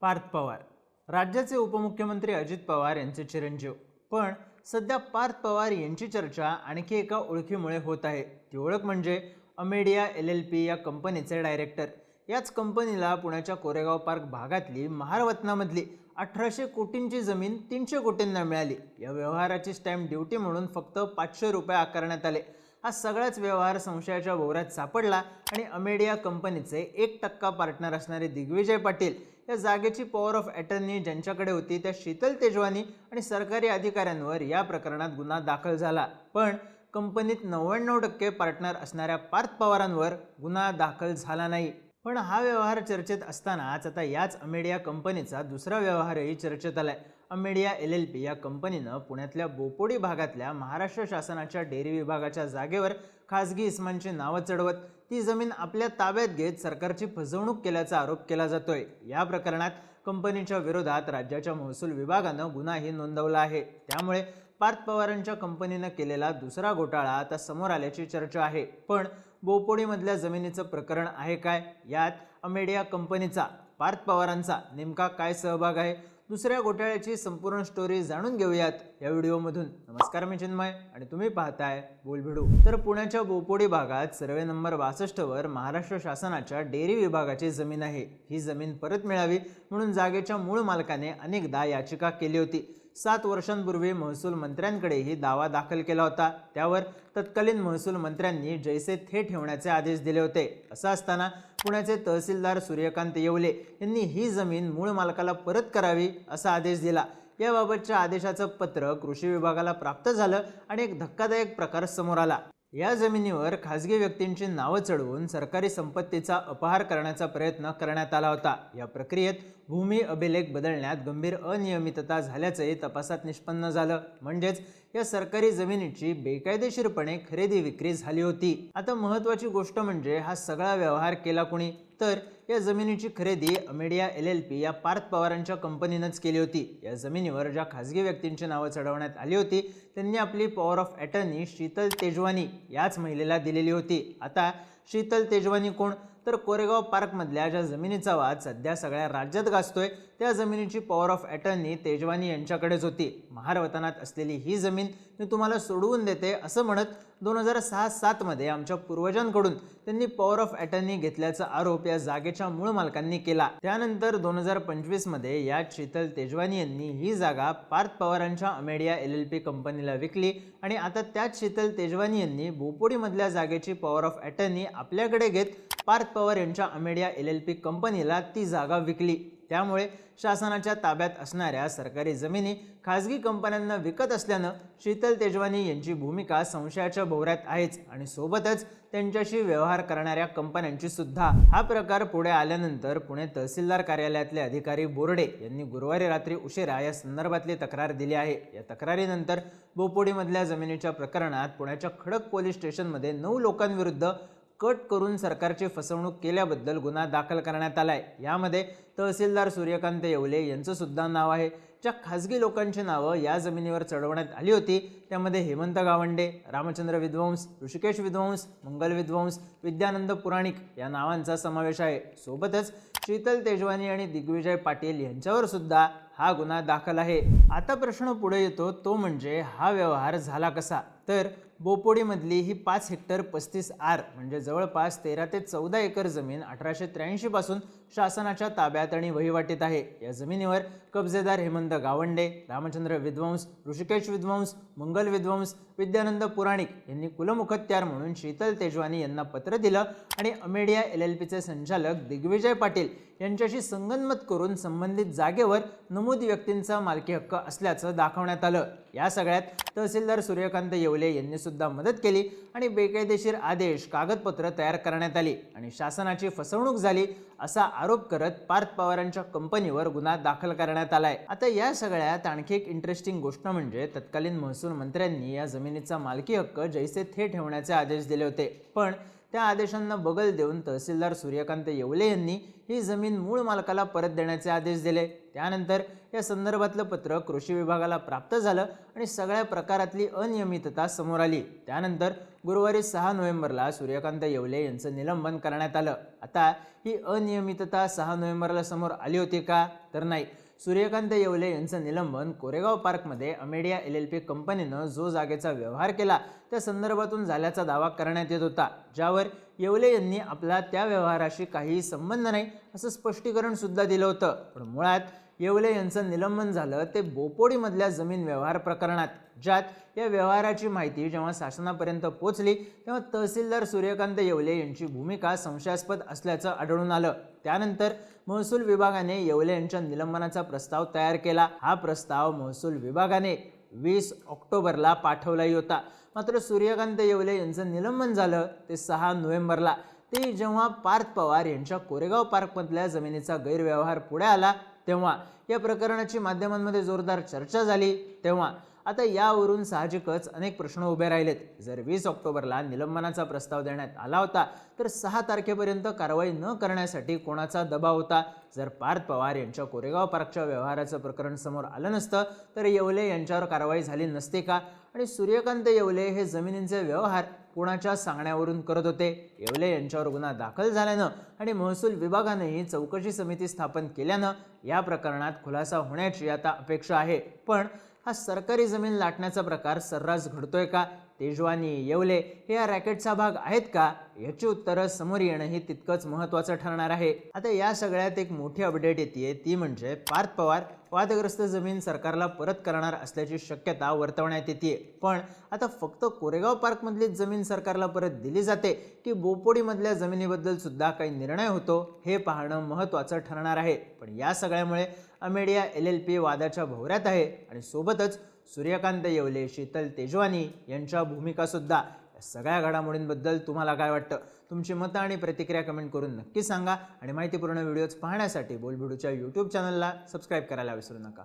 पार्थ पवार. राज्याचे उपमुख्यमंत्री अजित पवार यांचे चिरंजीव. पण सध्या पार्थ पवार यांची चर्चा आणखी एका ओळखीमुळे होत आहे. ती ओळख म्हणजे अमेडिया एल एल पी या कंपनीचे डायरेक्टर. याच कंपनीला पुण्याच्या कोरेगाव पार्क भागातली महारवतनामधली अठराशे कोटींची जमीन तीनशे कोटींना मिळाली. या व्यवहाराची स्टॅम्प ड्युटी म्हणून फक्त पाचशे रुपये आकारण्यात आले. हा सगळाच व्यवहार संशयाच्या भोवऱ्यात सापडला आणि अमेडिया कंपनीचे एक टक्का पार्टनर असणारे दिग्विजय पाटील या जागेची पॉवर ऑफ अटर्नी ज्यांच्याकडे होती त्या शीतल तेजवानी आणि सरकारी अधिकाऱ्यांवर या प्रकरणात गुन्हा दाखल झाला. पण कंपनीत नव्याण्णव टक्के पार्टनर असणाऱ्या पार्थ पवारांवर गुन्हा दाखल झाला नाही. पण हा व्यवहार चर्चेत असतानाच आता याच अमेडिया कंपनीचा दुसरा व्यवहारही चर्चेत आलाय. अमेडिया एल एल पी या कंपनीनं पुण्यातल्या बोपोडी भागातल्या महाराष्ट्र शासनाच्या डेअरी विभागाच्या जागेवर खासगी इस्मांची नावं चढवत ती जमीन आपल्या ताब्यात घेत सरकारची फसवणूक केल्याचा आरोप केला जातोय. या प्रकरणात कंपनीच्या विरोधात राज्याच्या महसूल विभागानं गुन्हाही नोंदवला आहे. त्यामुळे पार्थ पवारांच्या कंपनीनं केलेला दुसरा घोटाळा आता समोर आल्याची चर्चा आहे. पण बोपोडीमधल्या जमिनीचं प्रकरण आहे काय? यात अमेडिया कंपनीचा पार्थ पवारांचा नेमका काय सहभाग आहे? दुसऱ्या घोटाळ्याची संपूर्ण स्टोरी जाणून घेऊयात या व्हिडिओमधून. नमस्कार मी चिन्मय आणि तुम्ही पाहताय बोलभिडू तर पुण्याच्या बोपोडी भागात सर्वे नंबर बासष्टवर महाराष्ट्र शासनाच्या डेअरी विभागाची जमीन आहे. ही जमीन परत मिळावी म्हणून जागेच्या मूळ मालकाने अनेकदा याचिका केली होती. सात वर्षांपूर्वी महसूल मंत्र्यांकडेही दावा दाखल केला होता. त्यावर तत्कालीन महसूल मंत्र्यांनी जैसे थे ठेवण्याचे आदेश दिले होते. असं असताना पुण्याचे तहसीलदार सूर्यकांत येवले यांनी ही जमीन मूळ मालकाला परत करावी असा आदेश दिला. याबाबतच्या आदेशाचं पत्र कृषी विभागाला प्राप्त झालं आणि एक धक्कादायक प्रकार समोर आला. या जमिनीवर खाजगी व्यक्तींची नावं चढवून सरकारी संपत्तीचा अपहार करण्याचा प्रयत्न करण्यात आला होता. या प्रक्रियेत भूमी अभिलेख बदलण्यात गंभीर अनियमितता झाल्याचंही तपासात निष्पन्न झालं. म्हणजेच या सरकारी जमिनीची बेकायदेशीरपणे खरेदी विक्री झाली होती. आता महत्त्वाची गोष्ट म्हणजे हा सगळा व्यवहार केला कुणी? तर या जमिनीची खरेदी अमेडिया एल एल पी या पार्थ पवारांच्या कंपनीनंच केली होती. या जमिनीवर ज्या खासगी व्यक्तींची नावं चढवण्यात आली होती त्यांनी आपली power of attorney Sheetal Tejwani याच महिलेला दिलेली होती. आता शीतल तेजवानी कोण? तर कोरेगाव पार्कमधल्या ज्या जमिनीचा वाद सध्या सगळ्या राज्यात गाजतोय त्या जमिनीची पॉवर ऑफ अटर्नी तेजवानी यांच्याकडेच होती. महारवतनात असलेली ही जमीन मी तुम्हाला सोडवून देते असं म्हणत दोन हजार सहा सातमध्ये आमच्या पूर्वजांकडून त्यांनी पॉवर ऑफ अटर्नी घेतल्याचा आरोप या जागेच्या मूळ मालकांनी केला. त्यानंतर दोन हजार पंचवीसमध्ये या शीतल तेजवानी यांनी ही जागा पार्थ पवारांच्या अमेडिया एल एल पी कंपनीला विकली आणि आता त्याच शीतल तेजवानी यांनी बोपोडीमधल्या जागेची पॉवर ऑफ अटर्नी आपल्याकडे घेत पार्थ पवार यांच्या अमेडिया एल एल पी कंपनीला ती जागा विकली. त्यामुळे शासनाच्या ताब्यात असणाऱ्या सरकारी जमिनी खाजगी कंपन्यांना विकत असल्यानं शीतल तेजवानी यांची भूमिका संशयाच्या भोवऱ्यात आहेच आणि सोबतच त्यांच्याशी व्यवहार करणाऱ्या कंपन्यांची सुद्धा. हा प्रकार पुढे आल्यानंतर पुणे तहसीलदार कार्यालयातले अधिकारी बोर्डे यांनी गुरुवारी रात्री उशिरा या संदर्भातली तक्रार दिली आहे. या तक्रारीनंतर बोपोडीमधल्या जमिनीच्या प्रकरणात पुण्याच्या खडक पोलीस स्टेशनमध्ये नऊ लोकांविरुद्ध कट करून सरकारची फसवणूक केल्याबद्दल गुन्हा दाखल करण्यात आलाय. यामध्ये तहसीलदार सूर्यकांत येवले यांचंसुद्धा नाव आहे. ज्या खासगी लोकांची नावं या जमिनीवर चढवण्यात आली होती त्यामध्ये हेमंत गावंडे रामचंद्र विद्वंस ऋषिकेश विद्वंस मंगल विद्वंस विद्यानंद पुराणिक या नावांचा समावेश आहे. सोबतच शीतल तेजवानी आणि दिग्विजय पाटील यांच्यावर सुद्धा हा गुन्हा दाखल आहे. आता प्रश्न पुढे येतो तो म्हणजे हा व्यवहार झाला कसा? तर बोपोडीमधली ही पाच हेक्टर पस्तीस आर म्हणजे जवळपास तेरा ते चौदा एकर जमीन अठराशे त्र्याऐंशीपासून शासनाच्या ताब्यात आणि वहिवाटीत आहे. या जमिनीवर कब्जेदार हेमंत गावंडे रामचंद्र विद्वंस ऋषिकेश विद्वंस मंगल विद्वंस विद्यानंद पुराणिक यांनी कुलमुखत्यार म्हणून शीतल तेजवानी यांना पत्र दिलं आणि अमेडिया एल एल पीचे संचालक दिग्विजय पाटील यांच्याशी संगनमत करून संबंधित जागेवर नमूद व्यक्तींचा मालकी हक्क असल्याचं दाखवण्यात आलं. या सगळ्यात तहसीलदार सूर्यकांत येवले यांनी सुद्धा मदत केली आणि बेकायदेशीर आदेश कागदपत्र तयार करण्यात आली आणि शासनाची फसवणूक झाली असा आरोप करत पार्थ पवारांच्या कंपनीवर गुन्हा दाखल करण्यात आलाय. आता या सगळ्यात आणखी एक इंटरेस्टिंग गोष्ट म्हणजे तत्कालीन महसूल मंत्र्यांनी या जमीन जमिनीचा मालकी हक्क जैसे थे ठेवण्याचे आदेश दिले होते. पण त्या आदेशांना बगल देऊन तहसीलदार सूर्यकांत येवले यांनी ही जमीन मूळ मालकाला परत देण्याचे आदेश दिले. त्यानंतर या संदर्भातलं पत्र कृषी विभागाला प्राप्त झालं आणि सगळ्या प्रकारातली अनियमितता समोर आली. त्यानंतर गुरुवारी सहा नोव्हेंबरला सूर्यकांत येवले यांचं निलंबन करण्यात आलं. आता ही अनियमितता सहा नोव्हेंबरला समोर आली होती का? तर नाही. सूर्यकांत येवले यांचं निलंबन कोरेगाव पार्कमध्ये अमेडिया एल एल पी कंपनीनं जो जागेचा व्यवहार केला त्या संदर्भातून झाल्याचा दावा करण्यात येत होता ज्यावर येवले यांनी आपला त्या व्यवहाराशी काहीही संबंध नाही असं स्पष्टीकरण सुद्धा दिलं होतं. पण मुळात येवले यांचं निलंबन झालं ते बोपोडीमधल्या जमीन व्यवहार प्रकरणात ज्यात या व्यवहाराची माहिती जेव्हा शासनापर्यंत पोहोचली तेव्हा तहसीलदार सूर्यकांत येवले यांची भूमिका संशयास्पद असल्याचं आढळून आलं. त्यानंतर महसूल विभागाने येवले यांच्या निलंबनाचा प्रस्ताव तयार केला. हा प्रस्ताव महसूल विभागाने वीस ऑक्टोबरला पाठवलाही होता. मात्र सूर्यकांत येवले यांचं निलंबन झालं ते सहा नोव्हेंबरला. ते जेव्हा पार्थ पवार यांच्या कोरेगाव पार्कमधल्या जमिनीचा गैरव्यवहार पुढे आला तेव्हा या प्रकरणाची माध्यमांमध्ये जोरदार चर्चा झाली. तेव्हा आता यावरून साहजिकच अनेक प्रश्न उभे राहिलेत. जर वीस ऑक्टोबरला निलंबनाचा प्रस्ताव देण्यात आला होता तर सहा तारखेपर्यंत कारवाई न करण्यासाठी कोणाचा दबाव होता? जर पार्थ पवार यांच्या कोरेगाव पार्कच्या व्यवहाराचं प्रकरण समोर आलं नसतं तर येवले यांच्यावर कारवाई झाली नसते का? आणि सूर्यकांत येवले हे जमिनींचे व्यवहार कोणाच्या सांगण्यावरून करत होते. येवले यांच्यावर गुन्हा दाखल झाल्यानं आणि महसूल विभागानेही चौकशी समिती स्थापन केल्यानं या प्रकरणात खुलासा होण्याची आता अपेक्षा आहे. पण हा सरकारी जमीन लाटण्याचा प्रकार सर्रास घडतोय का? तेजवानी येवले हे या रॅकेटचा भाग आहेत का? याची उत्तरं समोर येणं हे तितकंच महत्त्वाचं ठरणार आहे. आता या सगळ्यात एक मोठी अपडेट येते ती म्हणजे पार्थ पवार वादग्रस्त जमीन सरकारला परत करणार असल्याची शक्यता वर्तवण्यात येते पण आता फक्त कोरेगाव पार्कमधलीच जमीन सरकारला परत दिली जाते की बोपोडीमधल्या जमिनीबद्दल सुद्धा काही निर्णय होतो हे पाहणं महत्त्वाचं ठरणार आहे. पण या सगळ्यामुळे अमेडिया एल एल पी वादाच्या भोवऱ्यात आहे आणि सोबतच सूर्यकांत येवले शीतल तेजवानी यांच्या भूमिकासुद्धा या सगळ्या घडामोडींबद्दल तुम्हाला काय वाटतं? तुमची मतं आणि प्रतिक्रिया कमेंट करून नक्की सांगा. आणि माहितीपूर्ण व्हिडिओज पाहण्यासाठी बोलबिडूच्या यूट्यूब चॅनलला सबस्क्राईब करायला विसरू नका.